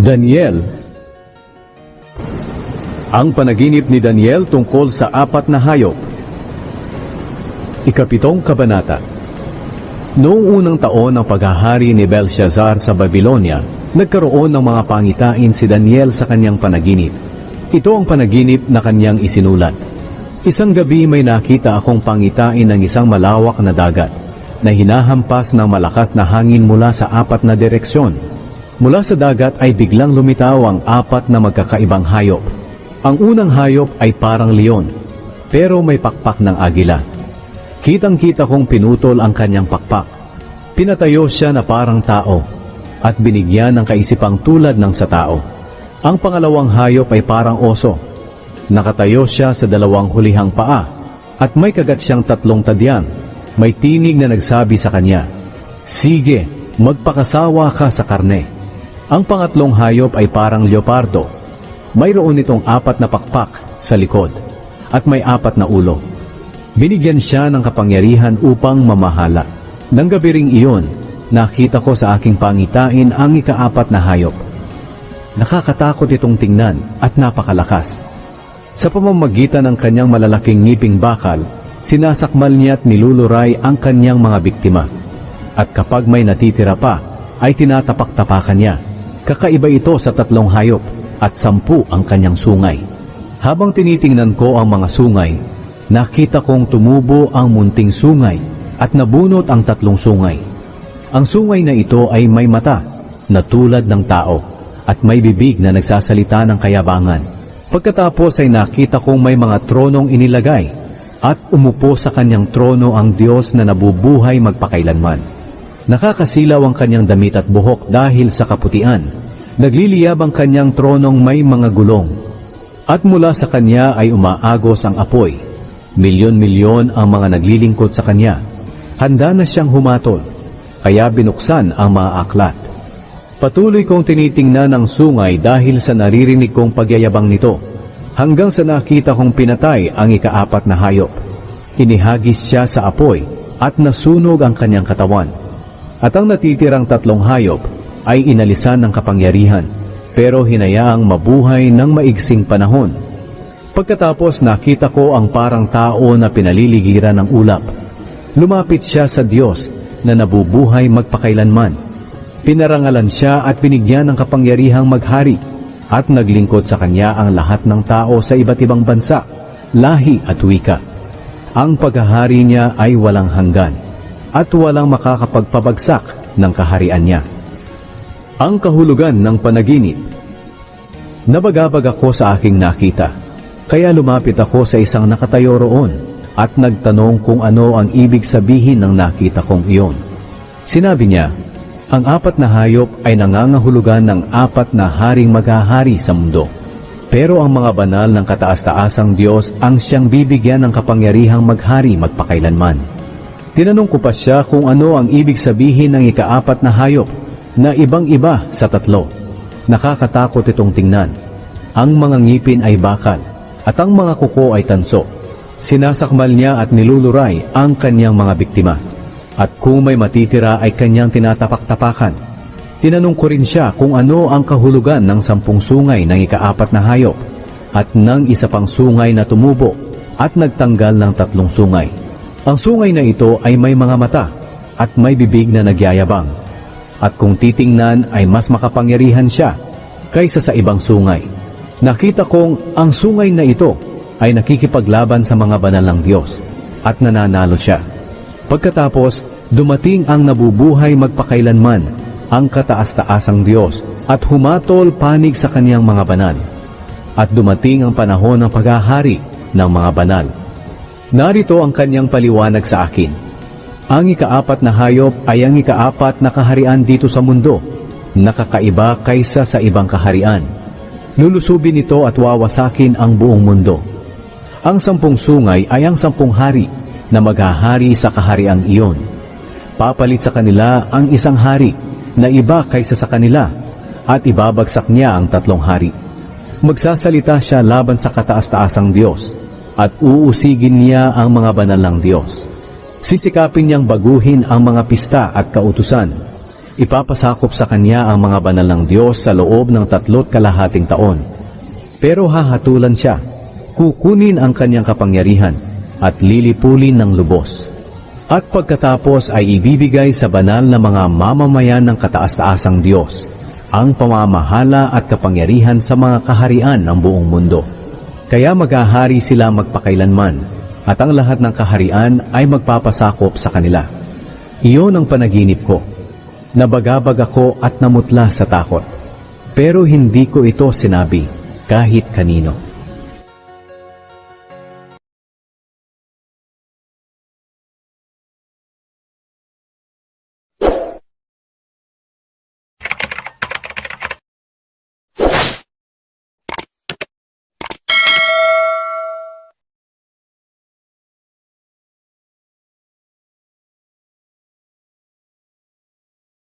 Daniel Ang panaginip ni Daniel tungkol sa apat na hayop Ikapitong Kabanata Noong unang taon ng paghahari ni Belshazzar sa Babylonia, nagkaroon ng mga pangitain si Daniel sa kanyang panaginip. Ito ang panaginip na kanyang isinulat. Isang gabi may nakita akong pangitain ng isang malawak na dagat na hinahampas ng malakas na hangin mula sa apat na direksyon. Mula sa dagat ay biglang lumitaw ang apat na magkakaibang hayop. Ang unang hayop ay parang leon, pero may pakpak ng agila. Kitang-kita kong pinutol ang kanyang pakpak. Pinatayo siya na parang tao at binigyan ng kaisipang tulad ng sa tao. Ang pangalawang hayop ay parang oso. Nakatayo siya sa dalawang hulihang paa at may kagat siyang tatlong tadyang. May tinig na nagsabi sa kanya, Sige, magpakasawa ka sa karne. Ang pangatlong hayop ay parang leopardo. Mayroon itong apat na pakpak sa likod at may apat na ulo. Binigyan siya ng kapangyarihan upang mamahala. Nang gabi ring iyon, nakita ko sa aking pangitain ang ikaapat na hayop. Nakakatakot itong tingnan at napakalakas. Sa pamamagitan ng kanyang malalaking ngiping bakal, sinasakmal niya at niluluray ang kanyang mga biktima. At kapag may natitira pa, ay tinatapak-tapakan niya. Kakaiba ito sa tatlong hayop at sampu ang kanyang sungay. Habang tinitingnan ko ang mga sungay, nakita kong tumubo ang munting sungay at nabunot ang tatlong sungay. Ang sungay na ito ay may mata na tulad ng tao at may bibig na nagsasalita ng kayabangan. Pagkatapos ay nakita kong may mga tronong inilagay at umupo sa kanyang trono ang Diyos na nabubuhay magpakailanman. Nakakasilaw ang kanyang damit at buhok dahil sa kaputian. Nagliliyab ang kanyang tronong may mga gulong. At mula sa kanya ay umaagos ang apoy. Milyon-milyon ang mga naglilingkod sa kanya. Handa na siyang humatol, kaya binuksan ang mga aklat. Patuloy kong tinitingnan ang sungay dahil sa naririnig kong pagyayabang nito, hanggang sa nakita kong pinatay ang ikaapat na hayop. Inihagis siya sa apoy at nasunog ang kanyang katawan. At ang natitirang tatlong hayop ay inalisan ng kapangyarihan, pero hinayaang mabuhay ng maigsing panahon. Pagkatapos nakita ko ang parang tao na pinaliligiran ng ulap. Lumapit siya sa Diyos na nabubuhay magpakailanman. Pinarangalan siya at binigyan ng kapangyarihang maghari at naglingkod sa kanya ang lahat ng tao sa iba't ibang bansa, lahi at wika. Ang paghahari niya ay walang hanggan at walang makakapagpabagsak ng kaharian niya. Ang kahulugan ng panaginip Nabagabag ako sa aking nakita, kaya lumapit ako sa isang nakatayo roon at nagtanong kung ano ang ibig sabihin ng nakita kong iyon. Sinabi niya, ang apat na hayop ay nangangahulugan ng apat na haring maghahari sa mundo. Pero ang mga banal ng kataas-taasang Diyos ang siyang bibigyan ng kapangyarihang maghari magpakailanman. Tinanong ko pa siya kung ano ang ibig sabihin ng ikaapat na hayop na ibang-iba sa tatlo. Nakakatakot itong tingnan. Ang mga ngipin ay bakal at ang mga kuko ay tanso. Sinasakmal niya at niluluray ang kanyang mga biktima. At kung may matitira ay kanyang tinatapak-tapakan. Tinanong ko rin siya kung ano ang kahulugan ng sampung sungay ng ikaapat na hayop at ng isa pang sungay na tumubo at nagtanggal ng tatlong sungay. Ang sungay na ito ay may mga mata at may bibig na nagyayabang. At kung titingnan ay mas makapangyarihan siya kaysa sa ibang sungay. Nakita kong ang sungay na ito ay nakikipaglaban sa mga banal ng Diyos at nananalo siya. Pagkatapos, dumating ang nabubuhay magpakailanman, ang kataas-taasang Diyos at humatol panig sa kaniyang mga banal. At dumating ang panahon ng paghahari ng mga banal. Narito ang kanyang paliwanag sa akin. Ang ikaapat na hayop ay ang ikaapat na kaharian dito sa mundo, nakakaiba kaysa sa ibang kaharian. Lulusubin ito at wawasakin ang buong mundo. Ang sampung sungay ay ang sampung hari na maghahari sa kahariang iyon. Papalit sa kanila ang isang hari na iba kaysa sa kanila at ibabagsak niya ang tatlong hari. Magsasalita siya laban sa kataas-taasang Diyos at uusigin niya ang mga banal ng Diyos. Sisikapin niyang baguhin ang mga pista at kautusan. Ipapasakop sa kanya ang mga banal ng Diyos sa loob ng tatlot kalahating taon. Pero hahatulan siya, kukunin ang kanyang kapangyarihan at lilipulin ng lubos. At pagkatapos ay ibibigay sa banal na mga mamamayan ng kataas-taasang Diyos ang pamamahala at kapangyarihan sa mga kaharian ng buong mundo. Kaya maghahari sila magpakailanman at ang lahat ng kaharian ay magpapasakop sa kanila. Iyon ang panaginip ko. Nabagabag ako at namutla sa takot. Pero hindi ko ito sinabi kahit kanino.